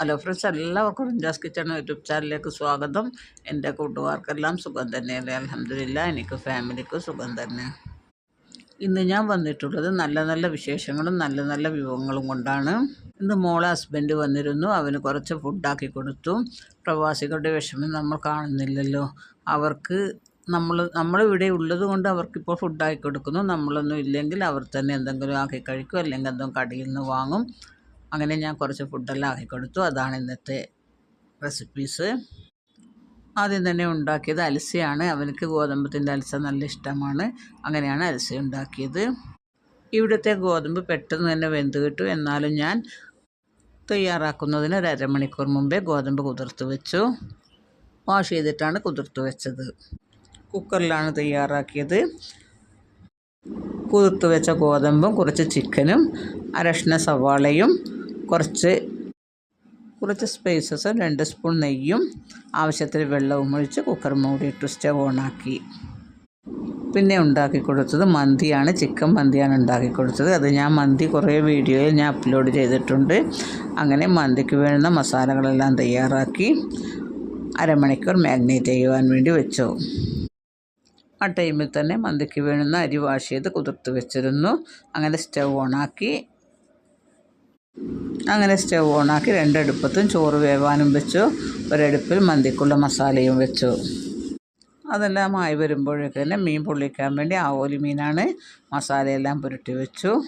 Hello friends എല്ലാവർക്കും റിഞ്ചാസ് kitchen YouTube ചാനലിലേക്ക് സ്വാഗതം. എന്റെ കൂട്ടുകാർക്കെല്ലാം സുഖം തന്നെയല്ലേ അലഹമില്ല എനിക്ക് ഫാമിലിക്ക് സുഖം തന്നെ. ഇന്ന് ഞാൻ വന്നിട്ടുള്ളത് നല്ല നല്ല വിശേഷങ്ങളും നല്ല നല്ല വിഭവങ്ങളും കൊണ്ടാണ്. ഇന്ന് മോളെ ഹസ്ബൻഡ് വന്നിരുന്നു അവന് കുറച്ച് ഫുഡാക്കി കൊടുത്തു. പ്രവാസികളുടെ വിഷമം നമ്മൾ കാണുന്നില്ലല്ലോ. അവർക്ക് നമ്മൾ നമ്മളിവിടെ ഉള്ളത് കൊണ്ട് അവർക്കിപ്പോൾ ഫുഡാക്കി കൊടുക്കുന്നു. നമ്മളൊന്നും ഇല്ലെങ്കിൽ അവർ തന്നെ എന്തെങ്കിലും ആക്കി കഴിക്കും അല്ലെങ്കിൽ എന്തെങ്കിലും കടയിൽ നിന്ന് വാങ്ങും. അങ്ങനെ ഞാൻ കുറച്ച് ഫുഡെല്ലാം ആക്കി കൊടുത്തു അതാണ് ഇന്നത്തെ റെസിപ്പീസ് ആദ്യം തന്നെ ഉണ്ടാക്കിയത് അലസയാണ് അവനക്ക് ഗോതമ്പത്തിന്റെ അലസ നല്ല ഇഷ്ടമാണ്. അങ്ങനെയാണ് അലസ ഉണ്ടാക്കിയത്. ഇവിടുത്തെ ഗോതമ്പ് പെട്ടെന്ന് തന്നെ വെന്ത് കിട്ടും. എന്നാലും ഞാൻ തയ്യാറാക്കുന്നതിന് ഒരു അരമണിക്കൂർ മുമ്പേ ഗോതമ്പ് കുതിർത്ത് വെച്ചു. വാഷ് ചെയ്തിട്ടാണ് കുതിർത്ത് വെച്ചത്. കുക്കറിലാണ് തയ്യാറാക്കിയത്. കുതിർത്ത് വെച്ച ഗോതമ്പും കുറച്ച് ചിക്കനും അരഷ്ണ സവാളയും കുറച്ച് കുറച്ച് സ്പൈസസ് രണ്ട് സ്പൂൺ നെയ്യും ആവശ്യത്തിന് വെള്ളവും ഒഴിച്ച് കുക്കർ മൂടിയിട്ട് സ്റ്റവ് ഓണാക്കി പിന്നെ ഉണ്ടാക്കി കൊടുത്തത് മന്തിയാണ് ചിക്കൻ മന്തിയാണ് ഉണ്ടാക്കി കൊടുത്തത്. അത് ഞാൻ മന്തി കുറേ വീഡിയോയിൽ ഞാൻ അപ്ലോഡ് ചെയ്തിട്ടുണ്ട്. അങ്ങനെ മന്തിക്ക് വേണ്ട മസാലകളെല്ലാം തയ്യാറാക്കി അരമണിക്കൂർ മാഗ്നേറ്റ് ചെയ്യുവാൻ വേണ്ടി വെച്ചു. ആ ടൈമിൽ തന്നെ മന്തിക്ക് വേണ്ടുന്ന അരി വാഷ് ചെയ്ത് കുതിർത്ത് വെച്ചിരുന്നു. അങ്ങനെ സ്റ്റവ് ഓണാക്കി അങ്ങനെ സ്റ്റവ് ഓണാക്കി രണ്ടടുപ്പത്തും ചോറ് വേവാനും വെച്ചു. ഒരടുപ്പിൽ മന്തിക്കുള്ള മസാലയും വെച്ചു. അതെല്ലാം ആയി വരുമ്പോഴേക്ക് തന്നെ മീൻ പൊള്ളിക്കാൻ വേണ്ടി ആവോലി മീനാണ് മസാലയെല്ലാം പുരട്ടി വെച്ചു.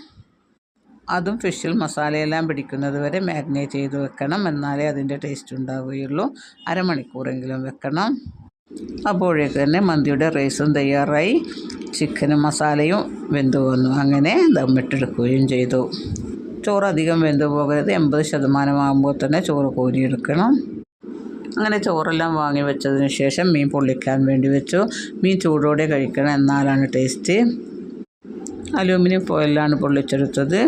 അതും ഫിഷിൽ മസാലയെല്ലാം പിടിക്കുന്നത് വരെ മാഗ്നേറ്റ് ചെയ്ത് വെക്കണം. എന്നാലേ അതിന്റെ ടേസ്റ്റ് ഉണ്ടാവുകയുള്ളൂ. അരമണിക്കൂറെങ്കിലും വെക്കണം. അപ്പോഴേക്ക് തന്നെ മന്തിയുടെ റൈസും തയ്യാറായി. ചിക്കനും മസാലയും വെന്തു വന്നു. അങ്ങനെ ദമ്മിട്ടെടുക്കുകയും ചെയ്തു. ചോറ് അധികം വെന്ത് പോകരുത്. എൺപത് ശതമാനമാകുമ്പോൾ തന്നെ ചോറ് കോരിയെടുക്കണം. അങ്ങനെ ചോറെല്ലാം വാങ്ങി വെച്ചതിന് ശേഷം മീൻ പൊള്ളിക്കാൻ വേണ്ടി വെച്ചു. മീൻ ചൂടോടെ കഴിക്കണം. എന്നാലാണ് ടേസ്റ്റ്. അലൂമിനിയം ഫോയിലാണ് പൊള്ളിച്ചെടുത്തത്.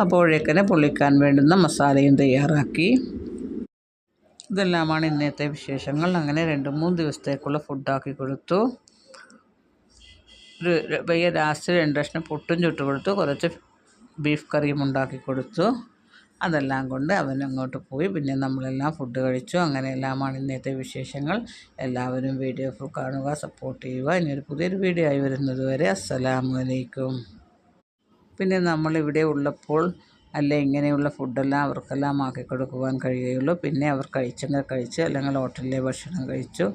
അപ്പോഴേക്കനെ പൊള്ളിക്കാൻ വേണ്ടുന്ന മസാലയും തയ്യാറാക്കി. ഇതെല്ലാമാണ് ഇന്നത്തെ വിശേഷങ്ങൾ. അങ്ങനെ രണ്ട് മൂന്ന് ദിവസത്തേക്കുള്ള ഫുഡാക്കി കൊടുത്തു. ഒരു പയ്യ ലാസ്റ്റ് രണ്ട് കഷ്ണം പുട്ടും ചുട്ട് കൊടുത്തു. കുറച്ച് ബീഫ് കറിയും ഉണ്ടാക്കി കൊടുത്തു. അതെല്ലാം കൊണ്ട് അവൻ അങ്ങോട്ട് പോയി. പിന്നെ നമ്മളെല്ലാം ഫുഡ് കഴിച്ചു. അങ്ങനെയെല്ലാമാണ് ഇന്നത്തെ വിശേഷങ്ങൾ. എല്ലാവരും വീഡിയോ കാണുക സപ്പോർട്ട് ചെയ്യുക. ഇനിയൊരു പുതിയൊരു വീഡിയോ ആയി വരുന്നത് വരെ അസ്സലാമലൈക്കും പിന്നെ നമ്മളിവിടെ ഉള്ളപ്പോൾ അല്ലെ ഇങ്ങനെയുള്ള ഫുഡെല്ലാം അവർക്കെല്ലാം ആക്കി കൊടുക്കുവാൻ കഴിയുകയുള്ളൂ. പിന്നെ അവർ കഴിച്ചെങ്കിൽ കഴിച്ച്. അല്ലെങ്കിൽ ഹോട്ടലിലെ ഭക്ഷണം കഴിച്ചു.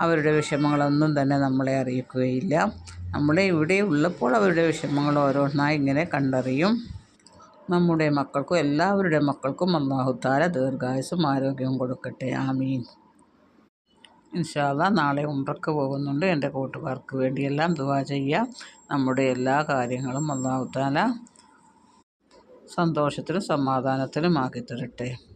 അവരുടെ വിഷമങ്ങളൊന്നും തന്നെ നമ്മളെ അറിയിക്കുകയില്ല. നമ്മൾ ഇവിടെ ഉള്ളപ്പോൾ അവരുടെ വിഷമങ്ങൾ ഓരോന്നായി ഇങ്ങനെ കണ്ടറിയും. നമ്മുടെ മക്കൾക്കും എല്ലാവരുടെ മക്കൾക്കും അള്ളാഹുത്താല ദീർഘായുസും ആരോഗ്യവും കൊടുക്കട്ടെ. ആമീൻ. ഇൻഷാല്ല നാളെ ഉംറക്ക് പോകുന്നുണ്ട്. എന്റെ കൂട്ടുകാർക്ക് വേണ്ടിയെല്ലാം ദുവാ ചെയ്യുക നമ്മുടെ എല്ലാ കാര്യങ്ങളും അള്ളാഹുത്താല സന്തോഷത്തിലും സമാധാനത്തിലും ആക്കി തരട്ടെ